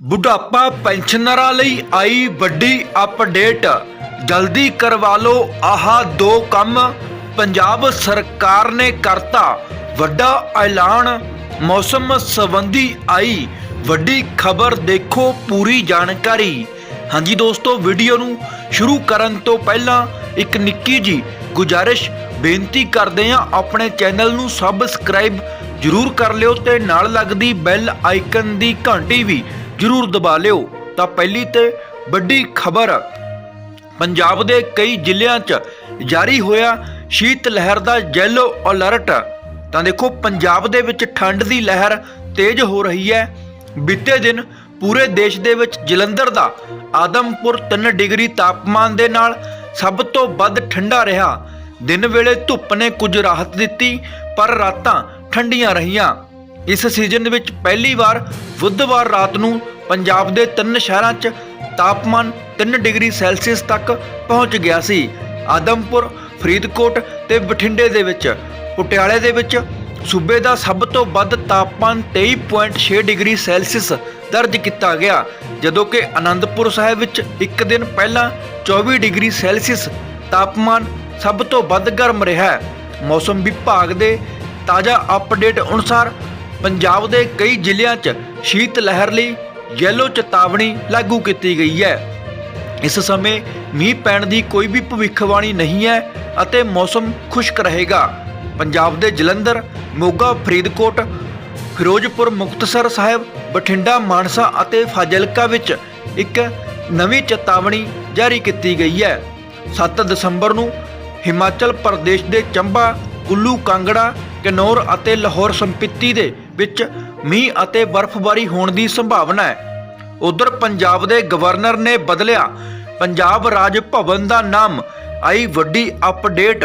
ਬੁਢਾਪਾ ਪੈਨਸ਼ਨਰਾਂ ਲਈ ਆਈ ਵੱਡੀ ਅਪਡੇਟ। ਜਲਦੀ ਕਰਵਾ ਲਓ ਆਹ ਦੋ ਕੰਮ। ਪੰਜਾਬ ਸਰਕਾਰ ਨੇ ਕਰਤਾ ਵੱਡਾ ਐਲਾਨ। ਮੌਸਮ ਸੰਬੰਧੀ ਆਈ ਵੱਡੀ ਖਬਰ ਦੇਖੋ ਪੂਰੀ ਜਾਣਕਾਰੀ। ਹਾਂਜੀ ਦੋਸਤੋ, ਵੀਡੀਓ ਨੂੰ ਸ਼ੁਰੂ ਕਰਨ ਤੋਂ ਪਹਿਲਾਂ ਇੱਕ ਨਿੱਕੀ ਜੀ ਗੁਜਾਰਿਸ਼ ਬੇਨਤੀ ਕਰਦੇ ਹਾਂ ਆਪਣੇ ਚੈਨਲ ਨੂੰ ਸਬਸਕ੍ਰਾਈਬ ਜਰੂਰ ਕਰ ਲਿਓ ਤੇ ਨਾਲ ਲੱਗਦੀ ਬੈਲ ਆਈਕਨ ਦੀ ਘੰਟੀ ਵੀ ਜਰੂਰ ਦਬਾ ਲਿਓ। ਤਾਂ ਪਹਿਲੀ ਤੇ ਵੱਡੀ ਖਬਰ, ਪੰਜਾਬ ਦੇ ਕਈ ਜ਼ਿਲ੍ਹਿਆਂ 'ਚ ਜਾਰੀ ਹੋਇਆ ਸ਼ੀਤ ਲਹਿਰ ਦਾ ਯੈਲੋ ਅਲਰਟ ਤਾਂ ਦੇਖੋ, ਪੰਜਾਬ ਦੇ ਵਿੱਚ ਠੰਡ ਦੀ ਲਹਿਰ ਤੇਜ਼ ਹੋ ਰਹੀ ਹੈ। ਬੀਤੇ ਦਿਨ ਪੂਰੇ ਦੇਸ਼ ਦੇ ਵਿੱਚ ਜਲੰਧਰ ਦਾ ਆਦਮਪੁਰ 3 ਡਿਗਰੀ ਤਾਪਮਾਨ ਦੇ ਨਾਲ ਸਭ ਤੋਂ ਵੱਧ ਠੰਡਾ ਰਿਹਾ। ਦਿਨ ਵੇਲੇ ਧੁੱਪ ਨੇ ਕੁਝ ਰਾਹਤ ਦਿੱਤੀ, ਪਰ ਰਾਤਾਂ ਠੰਡੀਆਂ ਰਹੀਆਂ। ਇਸ ਸੀਜ਼ਨ ਦੇ ਵਿੱਚ ਪਹਿਲੀ ਵਾਰ ਬੁੱਧਵਾਰ ਰਾਤ ਨੂੰ ਪੰਜਾਬ ਦੇ ਤਿੰਨ ਸ਼ਹਿਰਾਂ 'ਚ ਤਾਪਮਾਨ 3 ਡਿਗਰੀ ਸੈਲਸੀਅਸ ਤੱਕ ਪਹੁੰਚ ਗਿਆ ਸੀ। ਆਦਮਪੁਰ, ਫਰੀਦਕੋਟ ਤੇ ਬਠਿੰਡੇ ਦੇ ਵਿੱਚ। ਪਟਿਆਲੇ ਦੇ ਵਿੱਚ ਸੂਬੇ ਦਾ ਸਭ ਤੋਂ ਵੱਧ ਤਾਪਮਾਨ 23.6 ਡਿਗਰੀ ਸੈਲਸੀਅਸ ਦਰਜ ਕੀਤਾ ਗਿਆ, ਜਦੋਂ ਕਿ ਅਨੰਦਪੁਰ ਸਾਹਿਬ ਵਿੱਚ ਇੱਕ ਦਿਨ ਪਹਿਲਾਂ 24 ਡਿਗਰੀ ਸੈਲਸੀਅਸ ਤਾਪਮਾਨ ਸਭ ਤੋਂ ਵੱਧ ਗਰਮ ਰਿਹਾ। ਮੌਸਮ ਵਿਭਾਗ ਦੇ ਤਾਜ਼ਾ ਅਪਡੇਟ ਅਨੁਸਾਰ ਪੰਜਾਬ ਦੇ ਕਈ ਜ਼ਿਲ੍ਹਿਆਂ 'ਚ ਸ਼ੀਤ ਲਹਿਰ ਲਈ ਯੈਲੋ ਚੇਤਾਵਨੀ ਲਾਗੂ ਕੀਤੀ ਗਈ ਹੈ। ਇਸ ਸਮੇਂ ਮੀਂਹ ਪੈਣ ਦੀ ਕੋਈ ਵੀ ਭਵਿੱਖਬਾਣੀ ਨਹੀਂ ਹੈ ਅਤੇ ਮੌਸਮ ਖੁਸ਼ਕ ਰਹੇਗਾ। ਪੰਜਾਬ ਦੇ ਜਲੰਧਰ, ਮੋਗਾ, ਫਰੀਦਕੋਟ, ਫਿਰੋਜ਼ਪੁਰ, ਮੁਕਤਸਰ ਸਾਹਿਬ, ਬਠਿੰਡਾ, ਮਾਨਸਾ ਅਤੇ ਫਾਜ਼ਿਲਕਾ ਵਿੱਚ ਇੱਕ ਨਵੀਂ ਚੇਤਾਵਨੀ ਜਾਰੀ ਕੀਤੀ ਗਈ ਹੈ। 7 ਦਸੰਬਰ ਨੂੰ ਹਿਮਾਚਲ ਪ੍ਰਦੇਸ਼ ਦੇ ਚੰਬਾ, ਕੁੱਲੂ, ਕਾਂਗੜਾ, ਕਿਨੌਰ ਅਤੇ ਲਾਹੌਰ ਸੰਪਿੱਤੀ ਦੇ ਵਿੱਚ ਮੀਂਹ ਅਤੇ ਬਰਫ਼ਬਾਰੀ ਹੋਣ ਦੀ ਸੰਭਾਵਨਾ ਹੈ। ਉਧਰ ਪੰਜਾਬ ਦੇ ਗਵਰਨਰ ਨੇ ਬਦਲਿਆ। ਪੰਜਾਬ ਰਾਜ ਭਵਨ ਦਾ ਨਾਮ ਆਈ ਵੱਡੀ ਅਪਡੇਟ।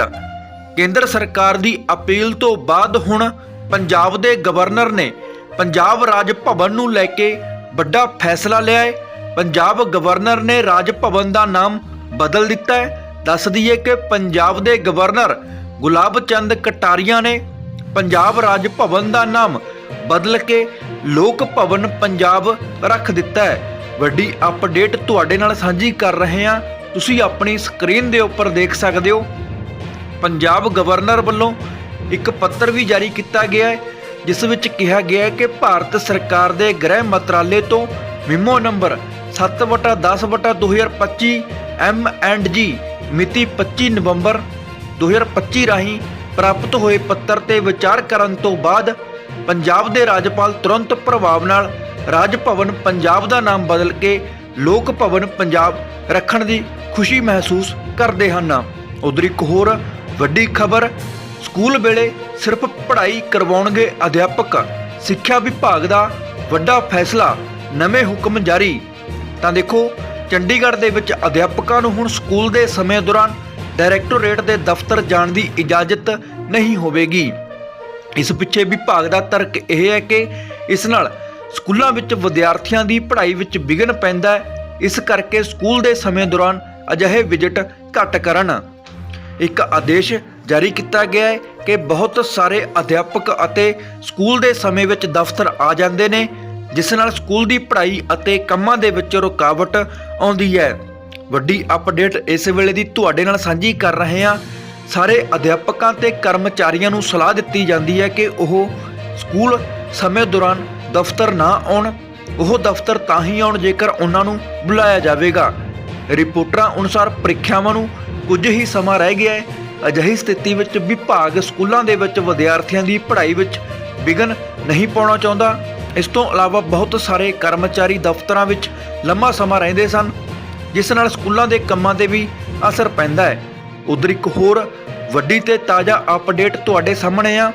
ਕੇਂਦਰ ਸਰਕਾਰ ਦੀ ਅਪੀਲ ਤੋਂ ਬਾਅਦ ਹੁਣ ਪੰਜਾਬ ਦੇ ਗਵਰਨਰ ਨੇ ਪੰਜਾਬ ਰਾਜ ਭਵਨ ਨੂੰ ਲੈ ਕੇ ਵੱਡਾ ਫੈਸਲਾ ਲਿਆ ਹੈ। ਪੰਜਾਬ ਗਵਰਨਰ ਨੇ ਰਾਜ ਭਵਨ ਦਾ ਨਾਮ ਬਦਲ ਦਿੱਤਾ ਹੈ। ਦੱਸ ਦਈਏ ਕਿ ਪੰਜਾਬ ਦੇ ਗਵਰਨਰ ਗੁਲਾਬ ਚੰਦ ਕਟਾਰੀਆ ਨੇ ਪੰਜਾਬ ਰਾਜ ਭਵਨ ਦਾ ਨਾਮ ਬਦਲ ਕੇ ਲੋਕ ਭਵਨ ਪੰਜਾਬ ਰੱਖ ਦਿੱਤਾ ਹੈ। ਵੱਡੀ ਅਪਡੇਟ ਤੁਹਾਡੇ ਨਾਲ ਸਾਂਝੀ ਕਰ ਰਹੇ ਹਾਂ। ਤੁਸੀਂ ਆਪਣੀ ਸਕਰੀਨ ਦੇ ਉੱਪਰ ਦੇਖ ਸਕਦੇ ਹੋ। ਪੰਜਾਬ ਗਵਰਨਰ ਵੱਲੋਂ ਇੱਕ ਪੱਤਰ ਵੀ ਜਾਰੀ ਕੀਤਾ ਗਿਆ ਹੈ, ਜਿਸ ਵਿੱਚ ਕਿਹਾ ਗਿਆ ਹੈ ਕਿ ਭਾਰਤ ਸਰਕਾਰ ਦੇ ਗ੍ਰਹਿ ਮੰਤਰਾਲੇ ਤੋਂ ਮਿਮੋ ਨੰਬਰ 7/10/2025 ਐਮ ਐਂਡ ਜੀ ਮਿਤੀ 25 ਨਵੰਬਰ 2025 ਰਾਹੀਂ ਪ੍ਰਾਪਤ ਹੋਏ ਪੱਤਰ ਤੇ ਵਿਚਾਰ ਕਰਨ ਤੋਂ ਬਾਅਦ ਪੰਜਾਬ ਦੇ ਰਾਜਪਾਲ ਤੁਰੰਤ ਪ੍ਰਭਾਵ ਨਾਲ ਰਾਜ ਭਵਨ ਪੰਜਾਬ ਦਾ ਨਾਮ ਬਦਲ ਕੇ ਲੋਕ ਭਵਨ ਪੰਜਾਬ ਰੱਖਣ ਦੀ ਖੁਸ਼ੀ ਮਹਿਸੂਸ ਕਰਦੇ ਹਨ। ਉਧਰ ਇੱਕ ਹੋਰ ਵੱਡੀ ਖਬਰ, ਸਕੂਲ ਵੇਲੇ ਸਿਰਫ ਪੜ੍ਹਾਈ ਕਰਵਾਉਣਗੇ ਅਧਿਆਪਕ, ਸਿੱਖਿਆ ਵਿਭਾਗ ਦਾ ਵੱਡਾ ਫੈਸਲਾ, ਨਵੇਂ ਹੁਕਮ ਜਾਰੀ। ਤਾਂ ਦੇਖੋ, ਚੰਡੀਗੜ੍ਹ ਦੇ ਵਿੱਚ ਅਧਿਆਪਕਾਂ ਨੂੰ ਹੁਣ ਸਕੂਲ ਦੇ ਸਮੇਂ ਦੌਰਾਨ ਡਾਇਰੈਕਟੋਰੇਟ ਦੇ ਦਫ਼ਤਰ ਜਾਣ ਦੀ ਇਜਾਜ਼ਤ ਨਹੀਂ ਹੋਵੇਗੀ। ਇਸ ਪਿੱਛੇ ਵਿਭਾਗ ਦਾ ਤਰਕ ਇਹ ਹੈ ਕਿ ਇਸ ਨਾਲ ਸਕੂਲਾਂ ਵਿੱਚ ਵਿਦਿਆਰਥੀਆਂ ਦੀ ਪੜ੍ਹਾਈ ਵਿੱਚ ਵਿਘਨ ਪੈਂਦਾ ਹੈ। ਇਸ ਕਰਕੇ ਸਕੂਲ ਦੇ ਸਮੇਂ ਦੌਰਾਨ ਅਜਿਹੇ ਵਿਜ਼ਿਟ ਘੱਟ ਕਰਨ। ਇੱਕ ਆਦੇਸ਼ ਜਾਰੀ ਕੀਤਾ ਗਿਆ ਹੈ ਕਿ ਬਹੁਤ ਸਾਰੇ ਅਧਿਆਪਕ ਅਤੇ ਸਕੂਲ ਦੇ ਸਮੇਂ ਵਿੱਚ ਦਫ਼ਤਰ ਆ ਜਾਂਦੇ ਨੇ, ਜਿਸ ਨਾਲ ਸਕੂਲ ਦੀ ਪੜ੍ਹਾਈ ਅਤੇ ਕੰਮਾਂ ਦੇ ਵਿੱਚ ਰੁਕਾਵਟ ਆਉਂਦੀ ਹੈ। ਵੱਡੀ ਅਪਡੇਟ ਇਸ ਵੇਲੇ ਦੀ ਤੁਹਾਡੇ ਨਾਲ ਸਾਂਝੀ ਕਰ ਰਹੇ ਹਾਂ। ਸਾਰੇ ਅਧਿਆਪਕਾਂ ਤੇ ਕਰਮਚਾਰੀਆਂ ਨੂੰ ਸਲਾਹ ਦਿੱਤੀ ਜਾਂਦੀ ਹੈ ਕਿ ਉਹ ਸਕੂਲ ਸਮੇਂ ਦੌਰਾਨ ਦਫ਼ਤਰ ਨਾ ਆਉਣ, ਉਹ ਦਫ਼ਤਰ ਤਾਂ ਹੀ ਆਉਣ ਜੇਕਰ ਉਹਨਾਂ ਨੂੰ ਬੁਲਾਇਆ ਜਾਵੇਗਾ। ਰਿਪੋਰਟਰਾਂ ਅਨੁਸਾਰ ਪ੍ਰੀਖਿਆਵਾਂ ਨੂੰ ਕੁਝ ਹੀ ਸਮਾਂ ਰਹਿ ਗਿਆ ਹੈ। ਅਜਿਹੀ ਸਥਿਤੀ ਵਿੱਚ ਵਿਭਾਗ ਸਕੂਲਾਂ ਦੇ ਵਿੱਚ ਵਿਦਿਆਰਥੀਆਂ ਦੀ ਪੜ੍ਹਾਈ ਵਿੱਚ ਵਿਘਨ ਨਹੀਂ ਪਾਉਣਾ ਚਾਹੁੰਦਾ। ਇਸ ਤੋਂ ਇਲਾਵਾ ਬਹੁਤ ਸਾਰੇ ਕਰਮਚਾਰੀ ਦਫ਼ਤਰਾਂ ਵਿੱਚ ਲੰਮਾ ਸਮਾਂ ਰਹਿੰਦੇ ਸਨ, ਜਿਸ ਨਾਲ ਸਕੂਲਾਂ ਦੇ ਕੰਮਾਂ ਤੇ ਵੀ ਅਸਰ ਪੈਂਦਾ ਹੈ। ਉਧਰ ਇੱਕ ਹੋਰ ਵੱਡੀ ਤੇ ਤਾਜ਼ਾ ਅਪਡੇਟ ਤੁਹਾਡੇ ਸਾਹਮਣੇ ਆ।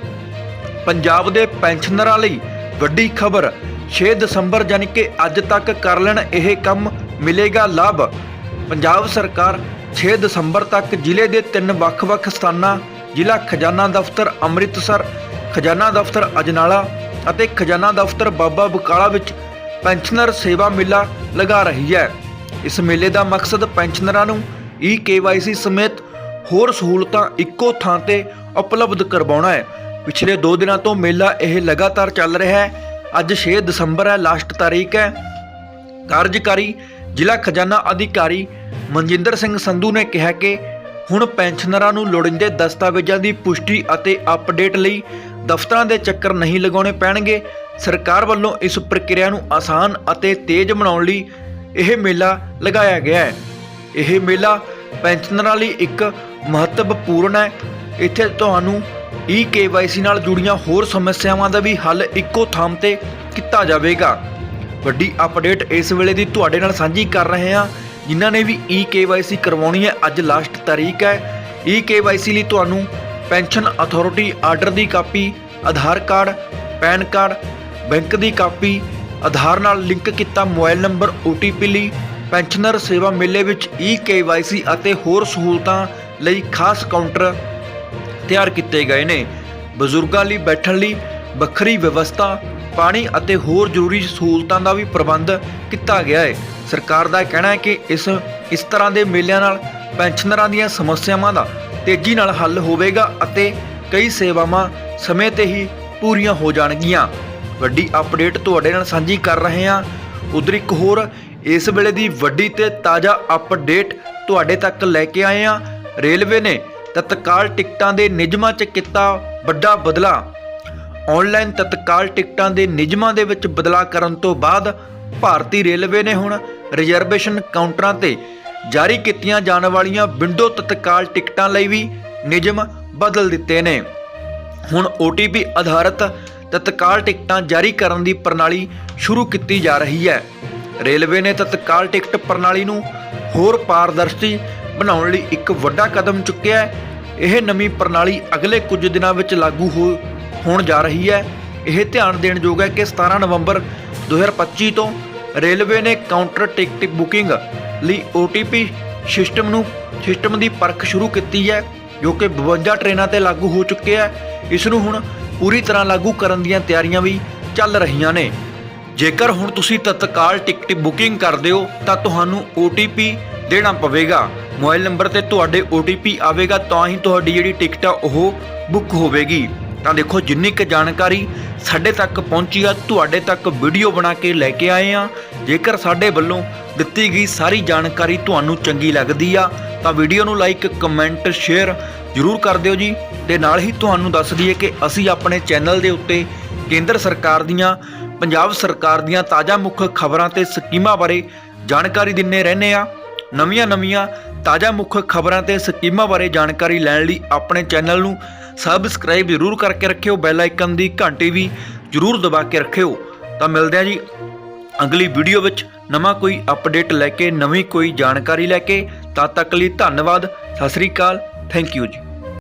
ਪੰਜਾਬ ਦੇ ਪੈਨਸ਼ਨਰਾਂ ਲਈ ਵੱਡੀ ਖਬਰ 6 ਦਸੰਬਰ ਯਾਨੀ ਕਿ ਅੱਜ ਤੱਕ ਕਰ ਲੈਣ ਇਹ ਕੰਮ ਮਿਲੇਗਾ ਲਾਭ। ਪੰਜਾਬ ਸਰਕਾਰ 6 ਦਸੰਬਰ ਤੱਕ ਜ਼ਿਲ੍ਹੇ ਦੇ ਤਿੰਨ ਵੱਖ-ਵੱਖ ਸਥਾਨਾਂ, ਜ਼ਿਲ੍ਹਾ ਖਜ਼ਾਨਾ ਦਫ਼ਤਰ ਅੰਮ੍ਰਿਤਸਰ, ਖਜ਼ਾਨਾ ਦਫ਼ਤਰ ਅਜਨਾਲਾ ਅਤੇ ਖਜ਼ਾਨਾ ਦਫ਼ਤਰ ਬਾਬਾ ਬਕਾਲਾ ਵਿੱਚ ਪੈਨਸ਼ਨਰ ਸੇਵਾ ਮੇਲਾ ਲਗਾ ਰਹੀ ਹੈ। ਇਸ ਮੇਲੇ ਦਾ ਮਕਸਦ ਪੈਨਸ਼ਨਰਾਂ ਨੂੰ ਈ ਕੇਵਾਈਸੀ ਸਮੇਤ ਹੋਰ ਸਹੂਲਤਾਂ ਇੱਕੋ ਥਾਂ ਤੇ ਉਪਲਬਧ ਕਰਵਾਉਣਾ ਹੈ। ਪਿਛਲੇ 2 ਦਿਨਾਂ ਤੋਂ ਮੇਲਾ ਇਹ ਲਗਾਤਾਰ ਚੱਲ ਰਿਹਾ ਹੈ। ਅੱਜ 6 ਦਸੰਬਰ ਹੈ, ਲਾਸਟ ਤਾਰੀਖ ਹੈ। ਕਾਰਜਕਾਰੀ, ਜ਼ਿਲ੍ਹਾ ਖਜ਼ਾਨਾ ਅਧਿਕਾਰੀ ਮਨਜਿੰਦਰ ਸਿੰਘ ਸੰਧੂ ਨੇ ਕਿਹਾ ਕਿ ਹੁਣ ਪੈਨਸ਼ਨਰਾਂ ਨੂੰ ਲੋੜੀਂਦੇ ਦਸਤਾਵੇਜ਼ਾਂ ਦੀ ਪੁਸ਼ਟੀ ਅਤੇ ਅਪਡੇਟ ਲਈ ਦਫ਼ਤਰਾਂ ਦੇ ਚੱਕਰ ਨਹੀਂ ਲਗਾਉਣੇ ਪੈਣਗੇ। ਸਰਕਾਰ ਵੱਲੋਂ ਇਸ ਪ੍ਰਕਿਰਿਆ ਨੂੰ ਆਸਾਨ ਅਤੇ ਤੇਜ਼ ਬਣਾਉਣ ਲਈ ਇਹ ਮੇਲਾ ਲਗਾਇਆ ਗਿਆ ਹੈ। ਇਹ ਮੇਲਾ ਪੈਨਸ਼ਨਰਾਂ ਲਈ ਇੱਕ ਮਹੱਤਵਪੂਰਨ ਹੈ। ਇੱਥੇ ਤੁਹਾਨੂੰ ਈ ਕੇਵਾਈਸੀ ਨਾਲ ਜੁੜੀਆਂ ਹੋਰ ਸਮੱਸਿਆਵਾਂ ਦਾ ਵੀ ਹੱਲ ਇੱਕੋ ਥਾਂ ਤੇ ਕੀਤਾ ਜਾਵੇਗਾ। ਵੱਡੀ ਅਪਡੇਟ ਇਸ ਵੇਲੇ ਦੀ ਤੁਹਾਡੇ ਨਾਲ ਸਾਂਝੀ ਕਰ ਰਹੇ ਹਾਂ। ਜਿਨ੍ਹਾਂ ਨੇ ਵੀ ਈ ਕੇਵਾਈਸੀ ਕਰਵਾਉਣੀ ਹੈ, ਅੱਜ ਲਾਸਟ ਤਾਰੀਖ ਹੈ। ਈ ਕੇਵਾਈਸੀ ਲਈ ਤੁਹਾਨੂੰ ਪੈਨਸ਼ਨ ਅਥਾਰਟੀ ਆਰਡਰ ਦੀ copy, Aadhaar card, PAN card, bank ਦੀ ਕਾਪੀ, ਆਧਾਰ ਨਾਲ ਲਿੰਕ ਕੀਤਾ ਮੋਬਾਈਲ ਨੰਬਰ OTP ਲਈ। ਪੈਨਸ਼ਨਰ ਸੇਵਾ ਮੇਲੇ ਵਿੱਚ ਈ ਕੇਵਾਈਸੀ ਅਤੇ ਹੋਰ ਸਹੂਲਤਾਂ ਲਈ ਖਾਸ ਕਾਊਂਟਰ ਤਿਆਰ ਕੀਤੇ ਗਏ ਨੇ। ਬਜ਼ੁਰਗਾਂ ਲਈ ਬੈਠਣ ਲਈ ਵੱਖਰੀ ਵਿਵਸਥਾ, ਪਾਣੀ ਅਤੇ ਹੋਰ ਜ਼ਰੂਰੀ ਸਹੂਲਤਾਂ ਦਾ ਵੀ ਪ੍ਰਬੰਧ ਕੀਤਾ ਗਿਆ ਹੈ। ਸਰਕਾਰ ਦਾ ਕਹਿਣਾ ਹੈ ਕਿ ਇਸ ਇਸ ਤਰ੍ਹਾਂ ਦੇ ਮੇਲਿਆਂ ਨਾਲ ਪੈਨਸ਼ਨਰਾਂ ਦੀਆਂ ਸਮੱਸਿਆਵਾਂ ਦਾ ਤੇਜ਼ੀ ਨਾਲ ਹੱਲ ਹੋਵੇਗਾ ਅਤੇ ਕਈ ਸੇਵਾਵਾਂ ਸਮੇਂ ਤੇ ਹੀ ਪੂਰੀਆਂ ਹੋ ਜਾਣਗੀਆਂ। ਵੱਡੀ ਅਪਡੇਟ ਤੁਹਾਡੇ ਨਾਲ ਸਾਂਝੀ ਕਰ ਰਹੇ ਹਾਂ। ਉਧਰ ਇੱਕ ਹੋਰ ਇਸ ਵੇਲੇ ਦੀ ਵੱਡੀ ਤੇ ਤਾਜ਼ਾ ਅਪਡੇਟ ਤੁਹਾਡੇ ਤੱਕ ਲੈ ਕੇ ਆਏ ਹਾਂ। ਰੇਲਵੇ ਨੇ ਤਤਕਾਲ ਟਿਕਟਾਂ ਦੇ ਨਿਯਮਾਂ 'ਚ ਕੀਤਾ ਵੱਡਾ ਬਦਲਾਅ ਆਨਲਾਈਨ ਤਤਕਾਲ ਟਿਕਟਾਂ ਦੇ ਨਿਯਮਾਂ ਦੇ ਵਿੱਚ ਬਦਲਾਅ ਕਰਨ ਤੋਂ ਬਾਅਦ ਭਾਰਤੀ ਰੇਲਵੇ ਨੇ ਹੁਣ ਰਿਜ਼ਰਵੇਸ਼ਨ ਕਾਊਂਟਰਾਂ ਤੇ ਜਾਰੀ ਕੀਤੀਆਂ ਜਾਣ ਵਾਲੀਆਂ ਵਿੰਡੋ ਤਤਕਾਲ ਟਿਕਟਾਂ ਲਈ ਵੀ ਨਿਯਮ ਬਦਲ ਦਿੱਤੇ ਨੇ। ਹੁਣ OTP ਆਧਾਰਿਤ ਤਤਕਾਲ ਟਿਕਟਾਂ ਜਾਰੀ ਕਰਨ ਦੀ ਪ੍ਰਣਾਲੀ ਸ਼ੁਰੂ ਕੀਤੀ ਜਾ ਰਹੀ ਹੈ। ਰੇਲਵੇ ਨੇ ਤਤਕਾਲ ਟਿਕਟ ਪ੍ਰਣਾਲੀ ਨੂੰ ਹੋਰ ਪਾਰਦਰਸ਼ੀ ਬਣਾਉਣ ਲਈ ਇੱਕ ਵੱਡਾ ਕਦਮ ਚੁੱਕਿਆ ਹੈ। ਇਹ ਨਵੀਂ ਪ੍ਰਣਾਲੀ ਅਗਲੇ ਕੁਝ ਦਿਨਾਂ ਵਿੱਚ ਲਾਗੂ ਹੋ ਹੋਣ ਜਾ ਰਹੀ ਹੈ। ਇਹ ਧਿਆਨ ਦੇਣ ਯੋਗ ਹੈ ਕਿ 17 ਨਵੰਬਰ 2025 ਤੋਂ ਰੇਲਵੇ ਨੇ ਕਾਊਂਟਰ ਟਿਕਟ ਬੁਕਿੰਗ ਲਈ OTP ਸਿਸਟਮ ਨੂੰ ਸਿਸਟਮ ਦੀ ਪਰਖ ਸ਼ੁਰੂ ਕੀਤੀ ਹੈ, ਜੋ ਕਿ 52 ਟ੍ਰੇਨਾਂ ਤੇ ਲਾਗੂ ਹੋ ਚੁੱਕੇ ਹੈ। ਇਸ ਨੂੰ ਹੁਣ ਪੂਰੀ ਤਰ੍ਹਾਂ ਲਾਗੂ ਕਰਨ ਦੀਆਂ ਤਿਆਰੀਆਂ ਵੀ ਚੱਲ ਰਹੀਆਂ ਨੇ। ਜੇਕਰ ਹੁਣ ਤੁਸੀਂ ਤਤਕਾਲ ਟਿਕਟ ਬੁਕਿੰਗ ਕਰਦੇ ਹੋ, ਤਾਂ ਤੁਹਾਨੂੰ OTP ਦੇਣਾ ਪਵੇਗਾ। ਮੋਬਾਈਲ ਨੰਬਰ ਤੇ ਤੁਹਾਡੇ OTP ਆਵੇਗਾ, ਤਾਂ ਹੀ ਤੁਹਾਡੀ ਜਿਹੜੀ ਟਿਕਟ ਆ, ਉਹ ਬੁੱਕ ਹੋਵੇਗੀ। ਤਾਂ ਦੇਖੋ, ਜਿੰਨੀ ਕੁ ਜਾਣਕਾਰੀ ਸਾਡੇ ਤੱਕ ਪਹੁੰਚੀ ਆ, ਤੁਹਾਡੇ ਤੱਕ ਵੀਡੀਓ ਬਣਾ ਕੇ ਲੈ ਕੇ ਆਏ ਆ। ਜੇਕਰ ਸਾਡੇ ਵੱਲੋਂ ਦਿੱਤੀ ਗਈ ਸਾਰੀ ਜਾਣਕਾਰੀ ਤੁਹਾਨੂੰ ਚੰਗੀ ਲੱਗਦੀ ਆ, ਤਾਂ ਵੀਡੀਓ ਨੂੰ ਲਾਈਕ, ਕਮੈਂਟ, ਸ਼ੇਅਰ ਜ਼ਰੂਰ ਕਰ ਦਿਓ ਜੀ। ਤੇ ਨਾਲ ਹੀ ਤੁਹਾਨੂੰ ਦੱਸ ਦਈਏ ਕਿ ਅਸੀਂ ਆਪਣੇ ਚੈਨਲ ਦੇ ਉੱਤੇ ਕੇਂਦਰ ਸਰਕਾਰ ਦੀਆਂ ਪੰਜਾਬ ਸਰਕਾਰ ਦੀਆਂ ਤਾਜ਼ਾ ਮੁੱਖ ਖਬਰਾਂ ਤੇ ਸਕੀਮਾਂ ਬਾਰੇ ਜਾਣਕਾਰੀ ਦਿੰਨੇ ਰਹਿੰਦੇ ਆ ਨਵੀਆਂ-ਨਵੀਆਂ ਤਾਜ਼ਾ ਮੁੱਖ ਖਬਰਾਂ ਤੇ ਸਕੀਮਾਂ ਬਾਰੇ ਜਾਣਕਾਰੀ ਲੈਣ ਲਈ ਆਪਣੇ ਚੈਨਲ ਨੂੰ ਸਬਸਕ੍ਰਾਈਬ ਜ਼ਰੂਰ ਕਰਕੇ ਰੱਖਿਓ, ਬੈਲ ਆਈਕਨ ਦੀ ਘੰਟੀ ਵੀ ਜ਼ਰੂਰ ਦਬਾ ਕੇ ਰੱਖਿਓ। ਤਾਂ ਮਿਲਦੇ ਆ ਜੀ ਅਗਲੀ ਵੀਡੀਓ ਵਿੱਚ ਨਵਾਂ ਕੋਈ ਅਪਡੇਟ ਲੈ ਕੇ, ਨਵੀਂ ਕੋਈ ਜਾਣਕਾਰੀ ਲੈ ਕੇ। ਤਦ ਤੱਕ ਲਈ ਧੰਨਵਾਦ, ਸਤਿ ਸ੍ਰੀ ਅਕਾਲ, ਥੈਂਕ ਯੂ ਜੀ।